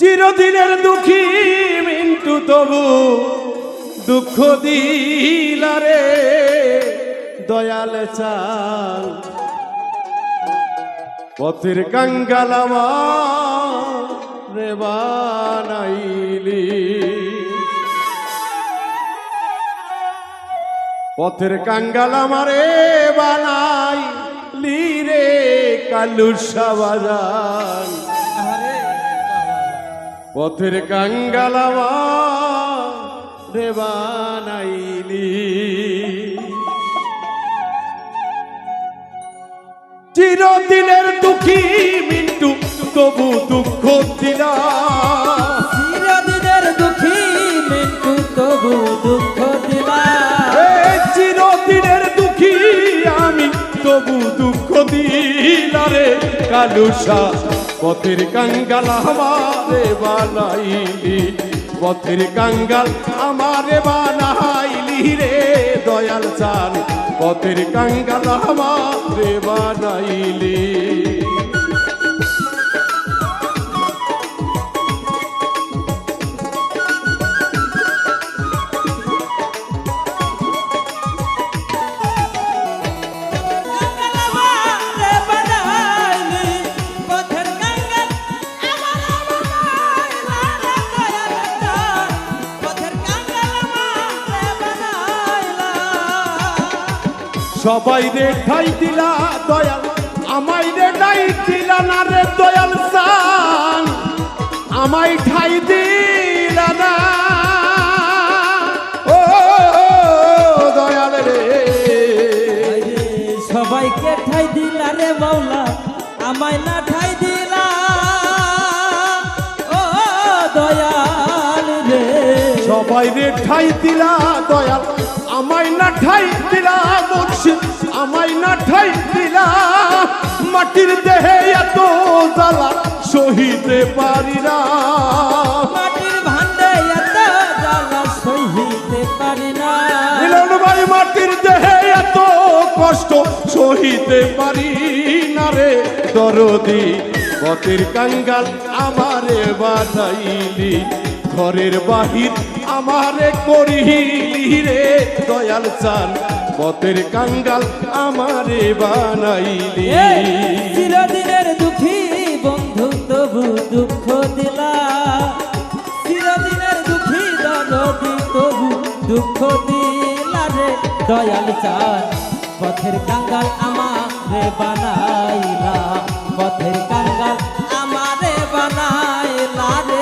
চিরদিনের দুঃখী মিন্টু তবু দুঃখ দিলারে দয়াল চাল পথের কাঙ্গালামা রে বানাইলি। পথের কাঙ্গাল বানাই রে, কালুসা বাজান। পথের কাঙ্গাল রে বানাইলি চিরদিনের দুঃখী মিন্টু তবু দুঃখ দিলা। চিরদিনের দুঃখী মিন্টু তবু দুঃখ দিলা। চিরদিনের দুঃখী আমি তবু দুঃখ দিলারে কালুসা পথের কাঙ্গাল আমারে বানাইলি, পথের কাঙ্গাল আমারে বানাইলি রে দয়াল চান পথের কাঙ্গাল আমারে বানাইলি। সবাই রে ঠাই দিলা দয়াল। আমায় রে ঠাই দিলা না রে দয়াল সান। আমায় ঠাই দিলা না। ও দয়াল রে। সবাইকে ঠাই দিলা রে মাওলা আমায় না ঠাই দিলা। ও দয়াল রে। সবাই রে ঠাই দিলা দয়াল। ঠাই দিলা মুর্শিদ আমায় না ঠাই দিলা। মাটির দেহে এত জ্বালা সহিতে পারি না মাটির ভান্ডে এত জ্বালা সহিতে পারি না মিলন ভাই মাটির দেহে এত কষ্ট সহিতে পারি না রে। দরদি পথের কাঙ্গাল আমারে বানাইলি। ঘরের বাহির আমারে করিলি দয়াল চান। পথের কাঙ্গাল আমারে বানাইলি। চিরদিনের দুঃখী বন্ধু, তবু দুঃখ দিলা। চিরদিনের দুঃখী দরদি তবু দুঃখ দিলা রে দয়াল চান। পথের কাঙ্গাল আমারে বানাইলা। পথের কাঙ্গাল আমারে রে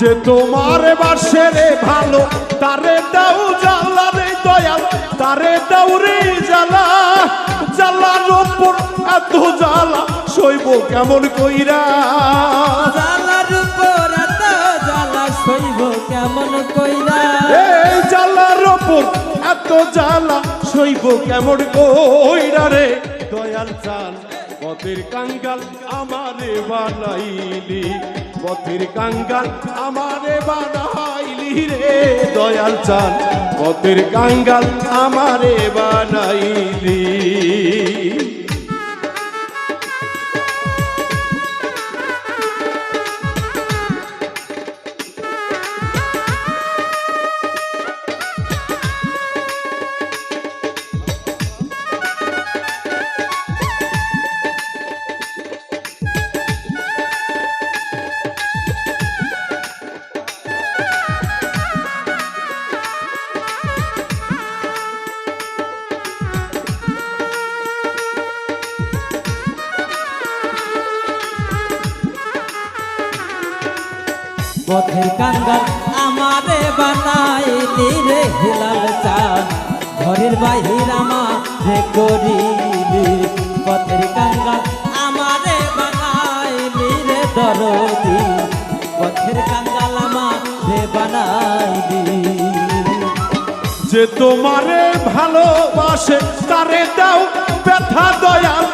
যে তোমার বাসে রে ভালো তারে দাও জ্বালা রে দয়াল তারে দাও রে জ্বালা। জ্বালার ওপর এত জ্বালা সইব কেমন কইরা? জ্বালার উপর এত জ্বালা সইব কেমন কইরা? এই জ্বালার ওপর এত জ্বালা সইব কেমন কইরা রে? দয়াল চাল পথের কাঙ্গাল আমারে বানাইলি। পথের কাঙ্গাল আমারে বানাইলি রে। দয়াল চাল পথের কাঙ্গাল আমারে বানাইলি। পথের কাঙ্গাল আমারে বানাই রে হেলাল চাঁদ। ঘরের বাহির আমারে করিলি, পথের কাঙ্গাল আমারে বানাই রে দরদি। পথের কাঙ্গাল আমারে বানাইলি যে তোমারে ভালোবাসে, তারে দাও ব্যথা দয়াল,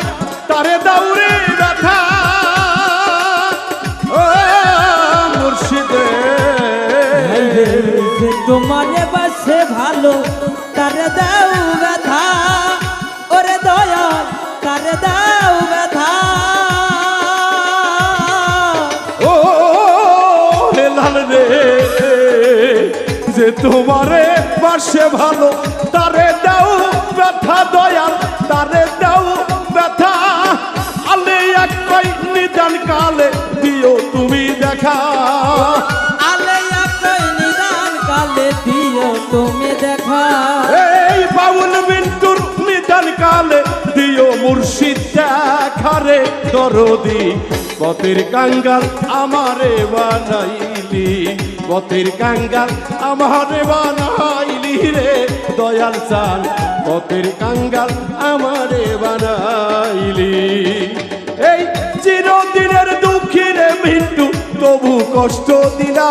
তারে দাও রে তোমারে বাসে ভালো তারে দাও ব্যথা দয়াল তারে দাও ব্যথা। আলে এক কই নিদান কালে দিও তুমি দেখা। আলে একই নিদান কালে দিও তুমি দেখা। এই বাউল বিন্টুর নিদান কালে দিও মুর্শিদ দেখারে দরদি। পথের কাঙ্গাল আমারে বানাইলি। পথের কাঙ্গাল আমারে বানাইলি রে দয়াল চাল পথের কাঙ্গাল আমারে বানাইলি। এই চিরদিনের দুঃখী রে মিন্টু তবু কষ্ট দিলা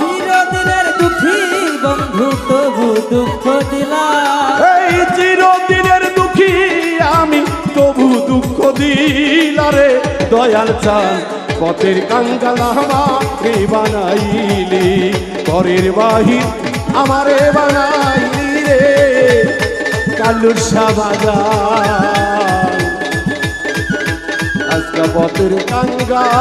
চিরদিনের দুঃখী বন্ধু তবু দুঃখ দিলা এই চিরদিনের দুঃখী আমি তবু দুঃখ দিলারে দয়াল চান। পথের কাঙ্গাল আমাকে বানাইলি পরের বাহির আমারে বানাইলি রে। কালুর সাবাজা আজকে পথের কাঙ্গাল